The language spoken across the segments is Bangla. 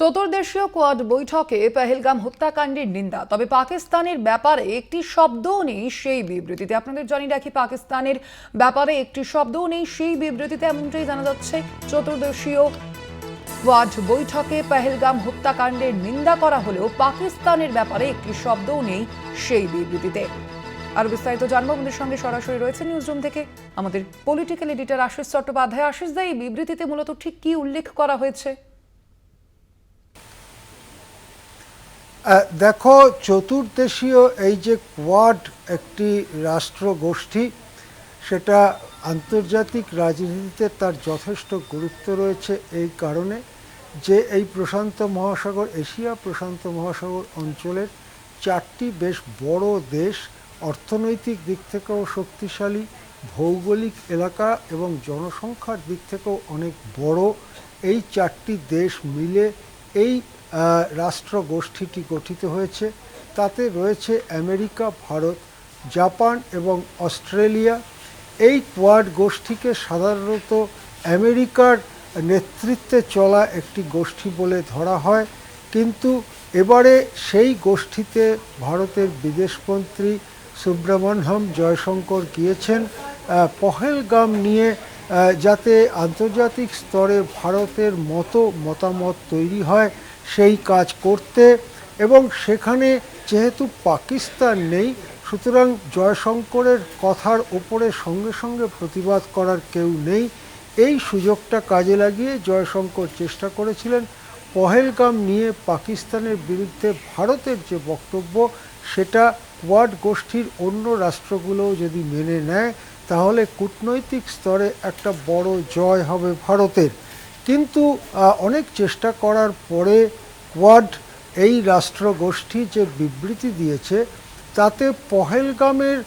চতুর্দেশীয় কোয়াড বৈঠকে পেহেলগাম হত্যাকাণ্ডের নিন্দা, তবে পাকিস্তানের ব্যাপারে একটি শব্দও নেই সেই বিবৃতিতে। আপনাদের জানি রাখি, পাকিস্তানের ব্যাপারে একটি শব্দও নেই সেই বিবৃতিতে, এমনটাই জানা যাচ্ছে। চতুর্দেশীয় কোয়াড বৈঠকে পেহেলগাম হত্যাকাণ্ডের নিন্দা করা হলেও পাকিস্তানের ব্যাপারে একটি শব্দও নেই সেই বিবৃতিতে। আর বিস্তারিত জানব, আমাদের সঙ্গে সরাসরি রয়েছে নিউজ রুম থেকে আমাদের পলিটিক্যাল এডিটর আশিস চট্টোপাধ্যায়। আশিস দা, এই বিবৃতিতে মূলত ঠিক কি উল্লেখ করা হয়েছে? দেখো চতুর্দেশীয় এই যে কোয়াড একটি রাষ্ট্র গোষ্ঠী সেটা আন্তর্জাতিক রাজনীতিতে তার যথেষ্ট গুরুত্ব রয়েছে এই কারণে যে এই প্রশান্ত মহাসাগর, এশিয়া প্রশান্ত মহাসাগর অঞ্চলের চারটি বেশ বড় দেশ, অর্থনৈতিক দিক থেকেও শক্তিশালী, ভৌগোলিক এলাকা এবং জনসংখ্যার দিক থেকেও অনেক বড়। এই চারটি দেশ মিলে এই রাষ্ট্র গোষ্ঠীটি গঠিত হয়েছে। তাতে রয়েছে আমেরিকা, ভারত, জাপান এবং অস্ট্রেলিয়া। এই কোয়াড গোষ্ঠীকে সাধারণত আমেরিকার নেতৃত্বে চলা একটি গোষ্ঠী বলে ধরা হয়। কিন্তু এবারে সেই গোষ্ঠীতে ভারতের বিদেশমন্ত্রী সুব্রমণ্যম জয়শঙ্কর গিয়েছেন। পহেলগাম নিয়ে যাতে আন্তর্জাতিক স্তরে ভারতের মতো মতামত তৈরি হয় সেই কাজ করতে এবং সেখানে যেহেতু পাকিস্তান নেই, সুতরাং জয়শঙ্করের কথার ওপরে সঙ্গে সঙ্গে প্রতিবাদ করার কেউ নেই। এই সুযোগটা কাজে লাগিয়ে জয়শঙ্কর চেষ্টা করেছিলেন। পহেলগাম নিয়ে পাকিস্তানের বিরুদ্ধে ভারতের যে বক্তব্য, সেটা কোয়াড গোষ্ঠীর অন্য রাষ্ট্রগুলোও যদি মেনে নেয়, তাহলে কূটনৈতিক স্তরে একটা বড় জয় হবে ভারতের। কিন্তু অনেক চেষ্টা করার পরে কোয়াড এই রাষ্ট্র গোষ্ঠী যে বিবৃতি দিয়েছে, তাতে পহেলগামের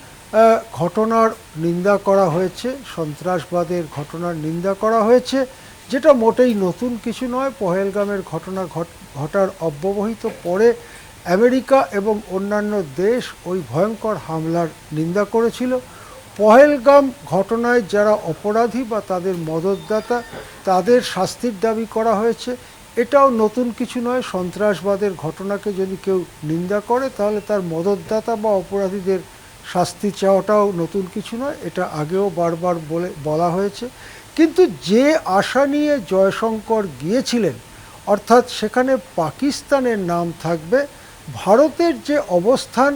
ঘটনার নিন্দা করা হয়েছে, সন্ত্রাসবাদের ঘটনার নিন্দা করা হয়েছে, যেটা মোটেই নতুন কিছু নয়। পহেলগামের ঘটনা ঘট- ঘটার অব্যবহিত পরে আমেরিকা এবং অন্যান্য দেশ ওই ভয়ঙ্কর হামলার নিন্দা করেছিল। পহেলগাম ঘটনায় যারা অপরাধী বা তাদের মদতদাতা, তাদের শাস্তির দাবি করা হয়েছে। এটাও নতুন কিছু নয়, সন্ত্রাসবাদের ঘটনাকে যদি কেউ নিন্দা করে, তাহলে তার মদতদাতা বা অপরাধীদের শাস্তি চাওয়াটাও নতুন কিছু নয়, এটা আগেও বারবার বলে, বলা হয়েছে। কিন্তু যে আশা নিয়ে জয়শঙ্কর গিয়েছিলেন, অর্থাৎ সেখানে পাকিস্তানের নাম থাকবে, ভারতের যে অবস্থান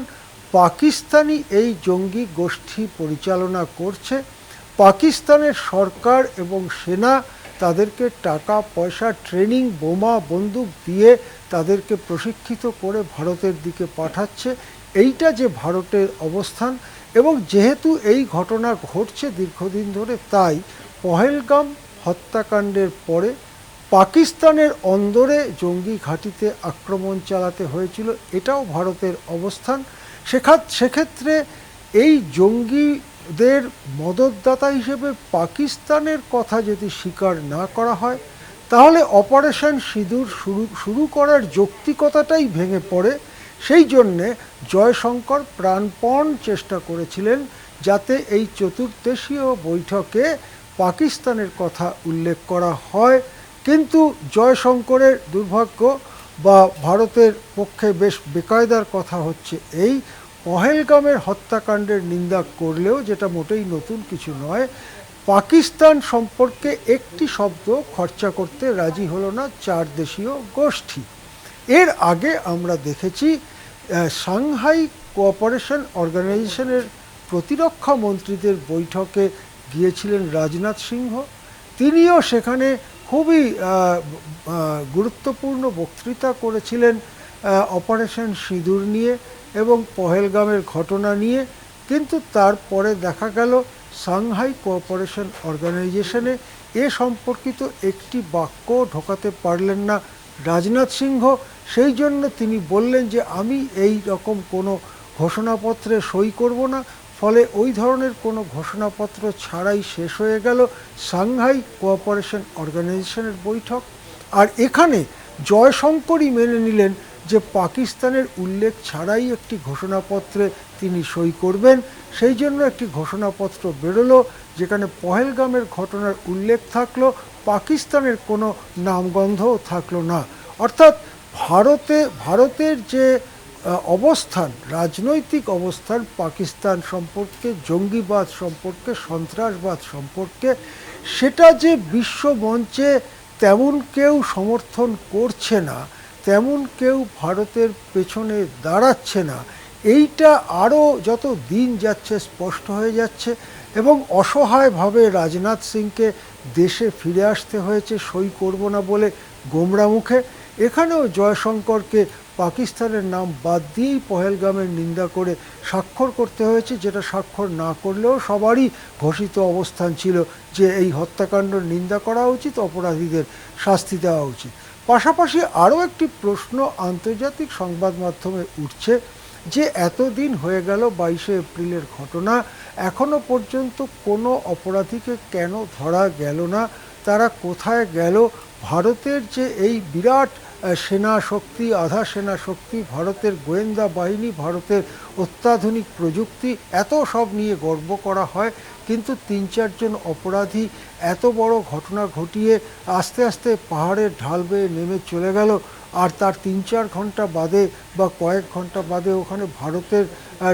পাকিস্তানি এই জঙ্গি গোষ্ঠী পরিচালনা করছে। পাকিস্তানের সরকার এবং সেনা তাদেরকে টাকা, পয়সা, ট্রেনিং, বোমা, বন্দুক দিয়ে তাদেরকে প্রশিক্ষিত করে ভারতের দিকে পাঠাচ্ছে। এইটা যে ভারতের অবস্থান এবং যেহেতু এই ঘটনা ঘটছে দীর্ঘদিন ধরে, তাই পহেলগাম হত্যাকাণ্ডের পরে পাকিস্তানের অন্দরে জঙ্গি ঘাঁটিতে আক্রমণ চালাতে হয়েছিল। এটাও ভারতের অবস্থান। সেখাত সেক্ষেত্রে এই জঙ্গিদের মদতদাতা হিসেবে পাকিস্তানের কথা যদি স্বীকার না করা হয়, তাহলে অপারেশন সিঁদুর শুরু শুরু করার যৌক্তিকতাটাই ভেঙে পড়ে। সেই জন্যে জয়শঙ্কর প্রাণপণ চেষ্টা করেছিলেন যাতে এই চতুর্দেশীয় বৈঠকে পাকিস্তানের কথা উল্লেখ করা হয়। কিন্তু জয়শঙ্করের দুর্ভাগ্য বা ভারতের পক্ষে বেশ বেকায়দার কথা হচ্ছে এই, পহেলগামের হত্যাকাণ্ডের নিন্দা করলেও যেটা মোটেই নতুন কিছু নয়, পাকিস্তান সম্পর্কে একটি শব্দ খরচা করতে রাজি হলো না চার দেশীয় গোষ্ঠী। এর আগে আমরা দেখেছি সাংহাই কোঅপারেশন অর্গানাইজেশনের প্রতিরক্ষা মন্ত্রীদের বৈঠকে গিয়েছিলেন রাজনাথ সিংহ। তিনিও সেখানে খুবই গুরুত্বপূর্ণ বক্তৃতা করেছিলেন অপারেশন সিঁদুর নিয়ে এবং পহেলগামের ঘটনা নিয়ে। কিন্তু তারপরে দেখা গেল, সাংহাই কোঅপারেশন অর্গানাইজেশনে এ সম্পর্কিত একটি বাক্য ঢোকাতে পারলেন না রাজনাথ সিংহ। সেই জন্য তিনি বললেন যে, আমি এই রকম কোনো ঘোষণাপত্রে সই করব না। ফলে ওই ধরনের কোনো ঘোষণাপত্র ছাড়াই শেষ হয়ে গেল সাংহাই কোঅপারেশন অর্গানাইজেশনের বৈঠক। আর এখানে জয়শঙ্করই মেনে নিলেন যে পাকিস্তানের উল্লেখ ছাড়াই একটি ঘোষণাপত্রে তিনি সই করবেন। সেই জন্য একটি ঘোষণাপত্র বেরোলো, যেখানে পহেলগামের ঘটনার উল্লেখ থাকল, পাকিস্তানের কোনো নামগন্ধও থাকল না। অর্থাৎ ভারতে, ভারতের যে অবস্থান, রাজনৈতিক অবস্থান, পাকিস্তান সম্পর্কে, জঙ্গিবাদ সম্পর্কে, সন্ত্রাসবাদ সম্পর্কে, সেটা যে বিশ্ব মঞ্চে তেমন কেউ সমর্থন করছে না, তেমন কেউ ভারতের পেছনে দাঁড়াচ্ছে না, এইটা আরও যত দিন যাচ্ছে স্পষ্ট হয়ে যাচ্ছে এবং অসহায়ভাবে রাজনাথ সিংকে দেশে ফিরে আসতে হয়েছে, সই করব না বলে গোমরা মুখে। এখানেও জয়শঙ্করকে পাকিস্তানের নাম বাদ দিয়েই পহেলগামের নিন্দা করে স্বাক্ষর করতে হয়েছে, যেটা স্বাক্ষর না করলেও সবারই ঘোষিত অবস্থান ছিল যে এই হত্যাকাণ্ডের নিন্দা করা উচিত, অপরাধীদের শাস্তি দেওয়া উচিত। পাশাপাশি আরও একটি প্রশ্ন আন্তর্জাতিক সংবাদ মাধ্যমে উঠছে যে এতদিন হয়ে গেল বাইশে এপ্রিলের ঘটনা, এখনও পর্যন্ত কোনো অপরাধীকে কেন ধরা গেল না, তারা কোথায় গেল, ভারতের যে এই বিরাট সেনা শক্তি, আধা সেনা শক্তি, ভারতের গোয়েন্দা বাহিনী, ভারতের অত্যাধুনিক প্রযুক্তি, এত সব নিয়ে গর্ব করা হয়। কিন্তু তিন চারজন অপরাধী এত বড় ঘটনা ঘটিয়ে আস্তে আস্তে পাহাড়ের ঢাল বেয়ে নেমে চলে গেল। আর তার তিন চার ঘণ্টা বাদে বা কয়েক ঘণ্টা বাদে ওখানে ভারতের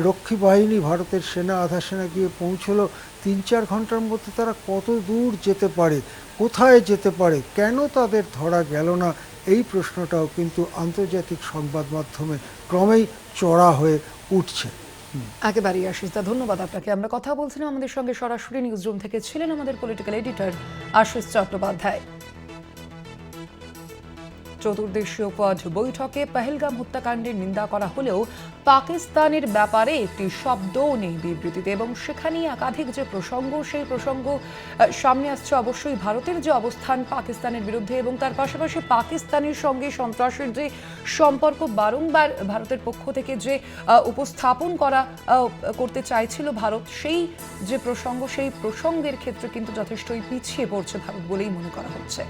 রক্ষী বাহিনী, ভারতের সেনা, আধা সেনা গিয়ে পৌঁছলো। তিন চার ঘণ্টার মধ্যে তারা কত দূর যেতে পারে? কোথায় যেতে পারে? কেন তাদের ধরা গেল না? এই প্রশ্নটাও কিন্তু আন্তর্জাতিক সংবাদ মাধ্যমে ক্রমেই চড়া হয়ে উঠছে। একেবারেই আশিস দা ধন্যবাদ আপনাকে। আমরা কথা বলছিলাম আমাদের সঙ্গে সরাসরি নিউজরুম থেকে। ছিলেন আমাদের পলিটিক্যাল এডিটর আশিস চট্টোপাধ্যায়। চতুর্দেশীয় পদ বৈঠকে পহেলগাম হত্যাকাণ্ডের নিন্দা করা হলেও পাকিস্তানের ব্যাপারে একটি শব্দও নেই বিবৃতিতে এবং সেখানে একাধিক যে প্রসঙ্গ, সেই প্রসঙ্গ সামনে আসছে অবশ্যই ভারতের যে অবস্থান পাকিস্তানের বিরুদ্ধে এবং তার পাশাপাশি পাকিস্তানের সঙ্গে সন্ত্রাসের যে সম্পর্ক বারংবার ভারতের পক্ষ থেকে যে উপস্থাপন করা করতে চাইছিল ভারত, সেই যে প্রসঙ্গ, সেই প্রসঙ্গের ক্ষেত্রে কিন্তু যথেষ্টই পিছিয়ে পড়ছে ভারত বলেই মনে করা হচ্ছে।